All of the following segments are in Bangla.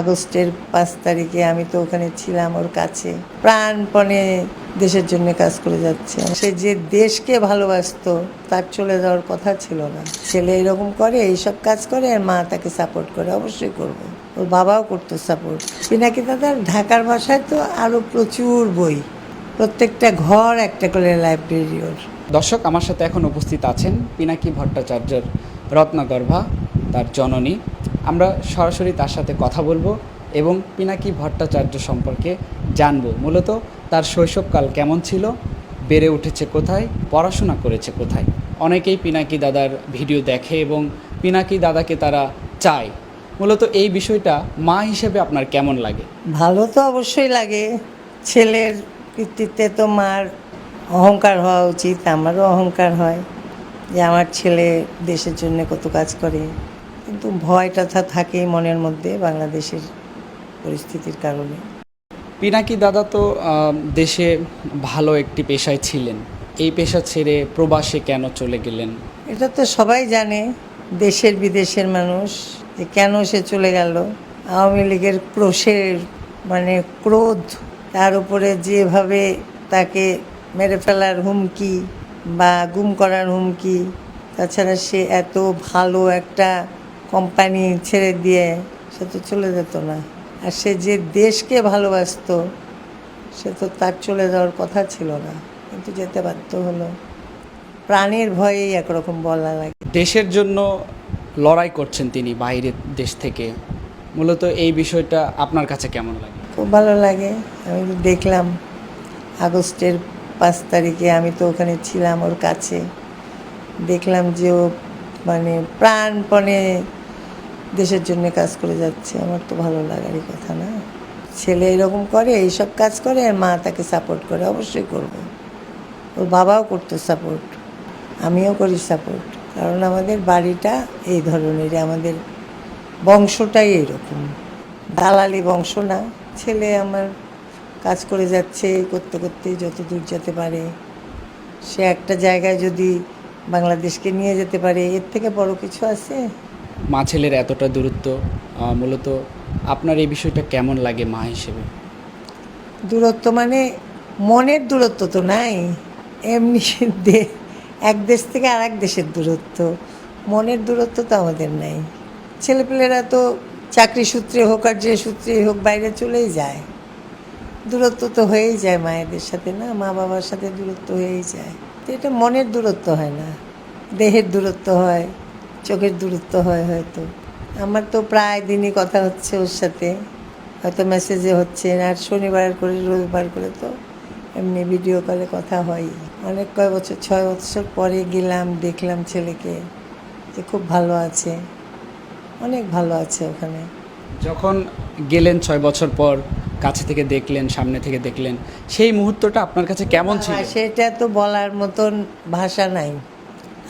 আগস্টের পাঁচ তারিখে আমি তো ওখানে ছিলাম ওর কাছে। প্রাণপণে দেশের জন্য কাজ করে যাচ্ছে। সে যে দেশকে ভালোবাসতো, তার চলে যাওয়ার কথা ছিল না। ছেলে এরকম করে, এইসব কাজ করে আর মা তাকে সাপোর্ট করে, অবশ্যই করবে। ওর বাবাও করতো সাপোর্ট পিনাকি দাদার ঢাকার ভাষায় তো আরও প্রচুর বই। প্রত্যেকটা ঘর একটা করে লাইব্রেরি ওর। দর্শক, আমার সাথে এখন উপস্থিত আছেন পিনাকি ভট্টাচার্যের রত্নগর্ভা, তার জননী আমরা সরাসরি তার সাথে কথা বলব এবং পিনাকি ভট্টাচার্য সম্পর্কে জানব। মূলত তার শৈশবকাল কেমন ছিল, বেড়ে উঠেছে কোথায়, পড়াশোনা করেছে কোথায়। অনেকেই পিনাকি দাদার ভিডিও দেখে এবং পিনাকি দাদাকে তারা চায়। মূলত এই বিষয়টা মা হিসেবে আপনার কেমন লাগে? ভালো তো অবশ্যই লাগে। ছেলের কৃতিত্বে তো মার অহংকার হওয়া উচিত, আমারও অহংকার হয় যে আমার ছেলে দেশের জন্য কত কাজ করে। কিন্তু ভয়টা থা থাকেই মনের মধ্যে বাংলাদেশের পরিস্থিতির কারণে। পিনাকি দাদা তো দেশে ভালো একটি পেশায় ছিলেন। এই পেশা ছেড়ে প্রবাসে কেন চলে গেলেন? এটা তো সবাই জানে দেশের বিদেশের মানুষ যে কেন সে চলে গেল। আওয়ামী লীগের ক্রোশের মানে ক্রোধ তার উপরে যেভাবে তাকে মেরে ফেলার হুমকি বা গুম করার হুমকি তাছাড়া সে এত ভালো একটা কোম্পানি ছেড়ে দিয়ে সে তো চলে যেত না। আর সে যে দেশকে ভালোবাসতো সে তো তার চলে যাওয়ার কথা ছিল না। কিন্তু যেতে বাধ্য হলো। প্রাণের ভয়েই একরকম বলা লাগে। দেশের জন্য লড়াই করছেন তিনি বাইরের দেশ থেকে। মূলত এই বিষয়টা আপনার কাছে কেমন লাগে? খুব ভালো লাগে। আমি তো দেখলাম আগস্টের পাঁচ তারিখে আমি তো ওখানে ছিলাম ওর কাছে। দেখলাম যে ও মানে প্রাণপণে দেশের জন্য কাজ করে যাচ্ছে, আমার তো ভালো লাগারই কথা না। ছেলে এরকম করে, এইসব কাজ করে, আর মা তাকে সাপোর্ট করে, অবশ্যই করবে। ওর বাবাও করতো সাপোর্ট আমিও করি সাপোর্ট কারণ আমাদের বাড়িটা এই ধরনের আমাদের বংশটাই এরকম দালালি বংশ না, ছেলে আমার কাজ করে যাচ্ছে, করতে করতে যত দূর যেতে পারে। সে একটা জায়গায় যদি বাংলাদেশকে নিয়ে যেতে পারে, এর থেকে বড় কিছু আছে? মা ছেলের এতটা দূরত্ব মূলত আপনার এই বিষয়টা কেমন লাগে মা হিসেবে? দূরত্ব মানে মনের দূরত্ব তো নাই। এমনি এক দেশ থেকে আর এক দেশের দূরত্ব। মনের দূরত্ব তো আমাদের নাই। ছেলেপেলেরা তো চাকরি সূত্রে হোক আর যে সূত্রেই হোক বাইরে চলেই যায়। দূরত্ব তো হয়েই যায় মায়েদের সাথে না মা বাবার সাথে দূরত্ব হয়েই যায়। তো এটা মনের দূরত্ব হয় না। দেহের দূরত্ব হয় চোখের দূরত্ব হয় হয়তো। আমার তো প্রায় দিনই কথা হচ্ছে ওর সাথে। হয়তো মেসেজে হচ্ছে আর শনিবার করে রবিবার করে তো এমনি ভিডিও কলে কথা হয়। অনেক কয় বছর ছয় বছর পরে গেলাম দেখলাম ছেলেকে যে খুব ভালো আছে। অনেক ভালো আছে ওখানে। যখন গেলেন ছয় বছর পর কাছে থেকে দেখলেন সামনে থেকে দেখলেন সেই মুহূর্তটা আপনার কাছে কেমন ছিল? সেটা তো বলার মতন ভাষা নাই।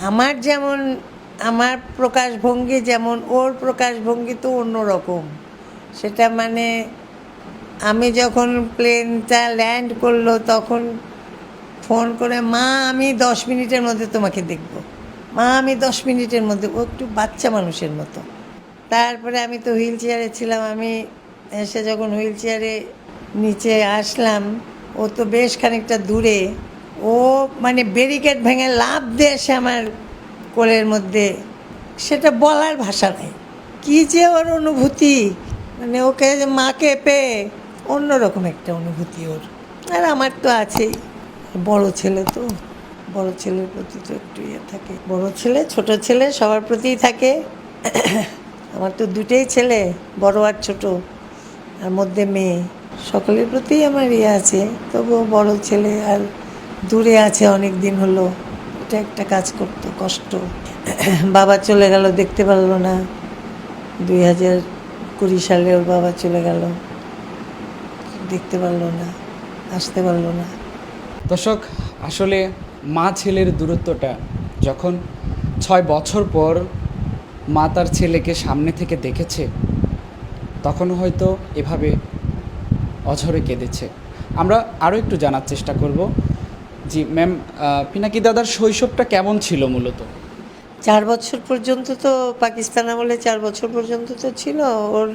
আমার যেমন আমার প্রকাশভঙ্গি যেমন ওর প্রকাশভঙ্গি তো অন্যরকম। সেটা মানে আমি যখন প্লেনটা ল্যান্ড করল তখন ফোন করে, মা, আমি দশ মিনিটের মধ্যে তোমাকে দেখব। মা, আমি দশ মিনিটের মধ্যে। ও একটু বাচ্চা মানুষের মতো। তারপরে আমি তো হুইল চেয়ারে ছিলাম। আমি এসে যখন হুইল চেয়ারে নিচে আসলাম, ও তো বেশ খানিকটা দূরে। ও মানে ব্যারিকেড ভেঙে লাভ দিয়ে এসে আমার কোলের মধ্যে, সেটা বলার ভাষা নেই। কী যে ওর অনুভূতি মানে ওকে মাকে পেয়ে অন্যরকম একটা অনুভূতি ওর। আর আমার তো আছেই। বড় ছেলে তো, বড় ছেলের প্রতি তো একটু ইয়ে থাকে। বড় ছেলে, ছোট ছেলে, সবার প্রতিই থাকে। আমার তো দুটোই ছেলে, বড় আর ছোট, আর মধ্যে মেয়ে। সকলের প্রতিই আমার ইয়ে আছে। তবুও বড় ছেলে আর দূরে আছে অনেক দিন হলো। এটা একটা কাজ করতো, কষ্ট। বাবা চলে গেল, দেখতে পারল না। দুই হাজার কুড়ি সালে ওর বাবা চলে গেল, দেখতে পারল না, আসতে পারল না। দর্শক, আসলে মা ছেলের দূরত্বটা, যখন ছয় বছর পর মা তার ছেলেকে সামনে থেকে দেখেছে, তখন হয়তো এভাবে অঝরে কেঁদেছে। আমরা আরও একটু জানার চেষ্টা করব জি ম্যাম পিনাকি দাদার শৈশবটা কেমন ছিল মূলত? চার বছর পর্যন্ত তো পাকিস্তান আমলে চার বছর পর্যন্ত তো ছিল। ওর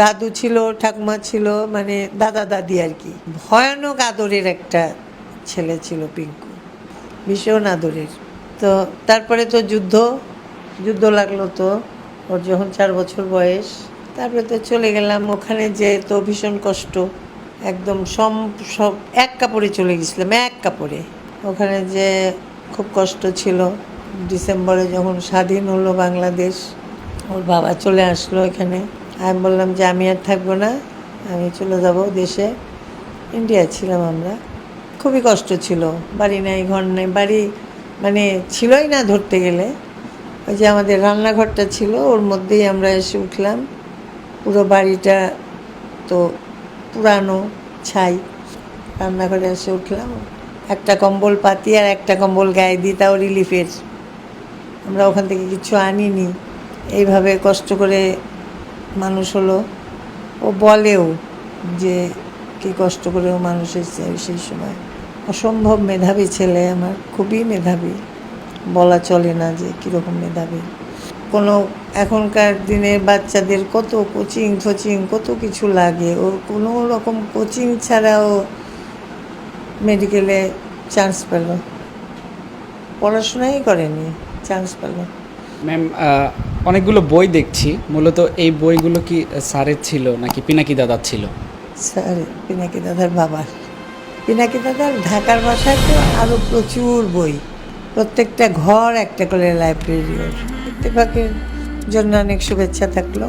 দাদু ছিল, ঠাকুমা ছিল মানে দাদা দাদি আর কি। ভয়ানক আদরের একটা ছেলে ছিল পিঙ্কু, ভীষণ আদরের। তো তারপরে তো যুদ্ধ যুদ্ধ লাগল তো, ওর যখন চার বছর বয়স, তারপরে তো চলে গেলাম ওখানে যে তো ভীষণ কষ্ট। একদম সম, সব এক কাপড়ে চলে গেছিলাম, এক কাপড়ে। ওখানে যে খুব কষ্ট ছিল, ডিসেম্বরে যখন স্বাধীন হলো বাংলাদেশ, ওর বাবা চলে আসলো এখানে। আমি বললাম যে, আমি আর থাকব না, আমি চলে যাব দেশে। ইন্ডিয়া ছিলাম আমরা। খুবই কষ্ট ছিল, বাড়ি নাই, ঘর নেই, বাড়ি মানে ছিলই না ধরতে গেলে। ওই যে আমাদের রান্নাঘরটা ছিল, ওর মধ্যেই আমরা এসে উঠলাম। পুরো বাড়িটা তো পুরানো ছাই। রান্নাঘরে এসে উঠলাম। একটা কম্বল পাতি আর একটা কম্বল গায়ে দিই তাও রিলিফের। আমরা ওখান থেকে কিছু আনিনি। এইভাবে কষ্ট করে মানুষ হলো। ও বলেও যে কি কষ্ট করে ও মানুষ এসেছে সেই সময়। অসম্ভব মেধাবী ছেলে আমার, খুবই মেধাবী। বলা চলে না যে কীরকম মেধাবী। কোনো এখনকার দিনে বাচ্চাদের কত কোচিং ফোচিং কত কিছু লাগে। ওর কোনো রকম কোচিং ছাড়াও মেডিকেলে চান্স পেল। পড়াশোনাই করেনি চান্স পেল। ম্যাম অনেকগুলো বই দেখছি। মূলত এই বইগুলো কি স্যারের ছিল নাকি পিনাকি দাদার ছিল? স্যার পিনাকি দাদার বাবার। পিনাকি দাদার ঢাকার বাসায় তো আরও প্রচুর বই। প্রত্যেকটা ঘর একটা করে লাইব্রেরি ওর জন্য অনেক শুভেচ্ছা থাকল।